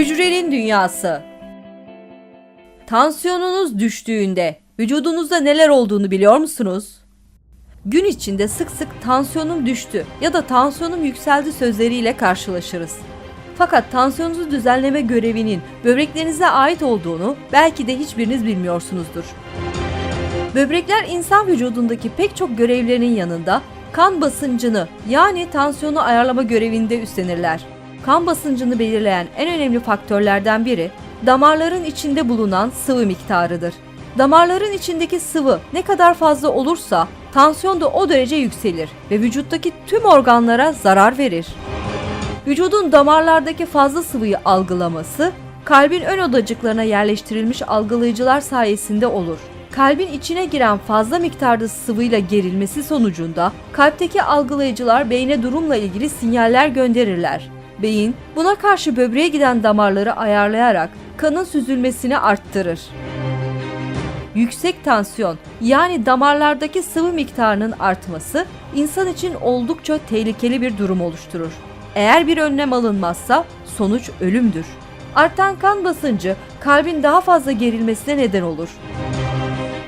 Hücrenin dünyası. Tansiyonunuz düştüğünde vücudunuzda neler olduğunu biliyor musunuz? Gün içinde sık sık tansiyonum düştü ya da tansiyonum yükseldi sözleriyle karşılaşırız. Fakat tansiyonunuzu düzenleme görevinin böbreklerinize ait olduğunu belki de hiçbiriniz bilmiyorsunuzdur. Böbrekler insan vücudundaki pek çok görevlerinin yanında kan basıncını yani tansiyonu ayarlama görevinde üstlenirler. Kan basıncını belirleyen en önemli faktörlerden biri damarların içinde bulunan sıvı miktarıdır. Damarların içindeki sıvı ne kadar fazla olursa tansiyon da o derece yükselir ve vücuttaki tüm organlara zarar verir. Vücudun damarlardaki fazla sıvıyı algılaması kalbin ön odacıklarına yerleştirilmiş algılayıcılar sayesinde olur. Kalbin içine giren fazla miktarda sıvıyla gerilmesi sonucunda kalpteki algılayıcılar beyne durumla ilgili sinyaller gönderirler. Beyin buna karşı böbreğe giden damarları ayarlayarak kanın süzülmesini arttırır. Yüksek tansiyon yani damarlardaki sıvı miktarının artması insan için oldukça tehlikeli bir durum oluşturur. Eğer bir önlem alınmazsa sonuç ölümdür. Artan kan basıncı kalbin daha fazla gerilmesine neden olur.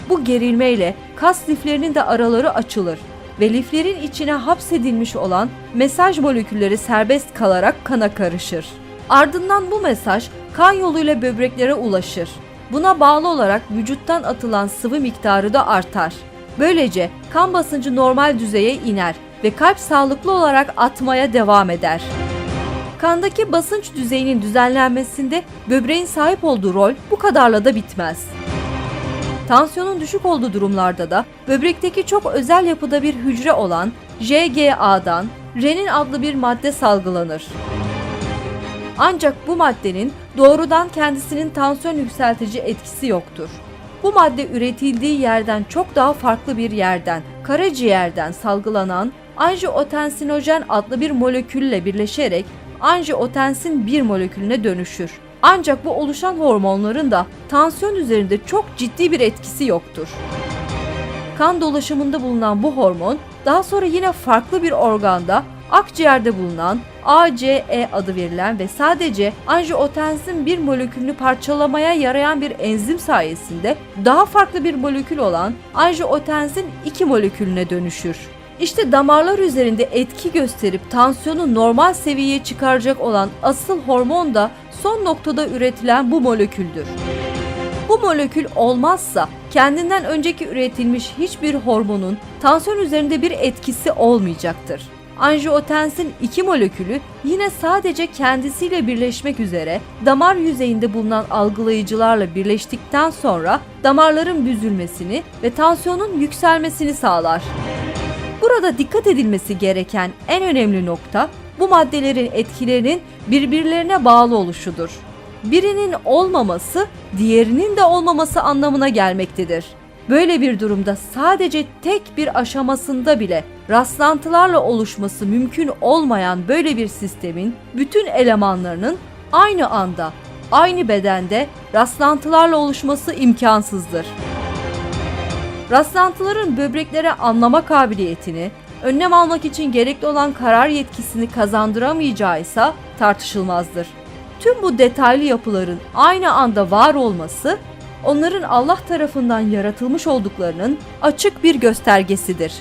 Bu gerilmeyle kas liflerinin de araları açılır ve liflerin içine hapsedilmiş olan mesaj molekülleri serbest kalarak kana karışır. Ardından bu mesaj kan yoluyla böbreklere ulaşır. Buna bağlı olarak vücuttan atılan sıvı miktarı da artar. Böylece kan basıncı normal düzeye iner ve kalp sağlıklı olarak atmaya devam eder. Kandaki basınç düzeyinin düzenlenmesinde böbreğin sahip olduğu rol bu kadarla da bitmez. Tansiyonun düşük olduğu durumlarda da böbrekteki çok özel yapıda bir hücre olan JGA'dan renin adlı bir madde salgılanır. Ancak bu maddenin doğrudan kendisinin tansiyon yükseltici etkisi yoktur. Bu madde üretildiği yerden çok daha farklı bir yerden, karaciğerden salgılanan anjiotensinojen adlı bir molekülle birleşerek angiotensin 1 molekülüne dönüşür. Ancak bu oluşan hormonların da tansiyon üzerinde çok ciddi bir etkisi yoktur. Kan dolaşımında bulunan bu hormon daha sonra yine farklı bir organda akciğerde bulunan ACE adı verilen ve sadece angiotensin bir molekülünü parçalamaya yarayan bir enzim sayesinde daha farklı bir molekül olan angiotensin 2 molekülüne dönüşür. İşte damarlar üzerinde etki gösterip tansiyonu normal seviyeye çıkaracak olan asıl hormon da son noktada üretilen bu moleküldür. Bu molekül olmazsa kendinden önceki üretilmiş hiçbir hormonun tansiyon üzerinde bir etkisi olmayacaktır. Angiotensin 2 molekülü yine sadece kendisiyle birleşmek üzere damar yüzeyinde bulunan algılayıcılarla birleştikten sonra damarların büzülmesini ve tansiyonun yükselmesini sağlar. Burada dikkat edilmesi gereken en önemli nokta bu maddelerin etkilerinin birbirlerine bağlı oluşudur. Birinin olmaması diğerinin de olmaması anlamına gelmektedir. Böyle bir durumda sadece tek bir aşamasında bile rastlantılarla oluşması mümkün olmayan böyle bir sistemin bütün elemanlarının aynı anda, aynı bedende rastlantılarla oluşması imkansızdır. Rastlantıların böbreklere anlama kabiliyetini, önlem almak için gerekli olan karar yetkisini kazandıramayacağı ise tartışılmazdır. Tüm bu detaylı yapıların aynı anda var olması, onların Allah tarafından yaratılmış olduklarının açık bir göstergesidir.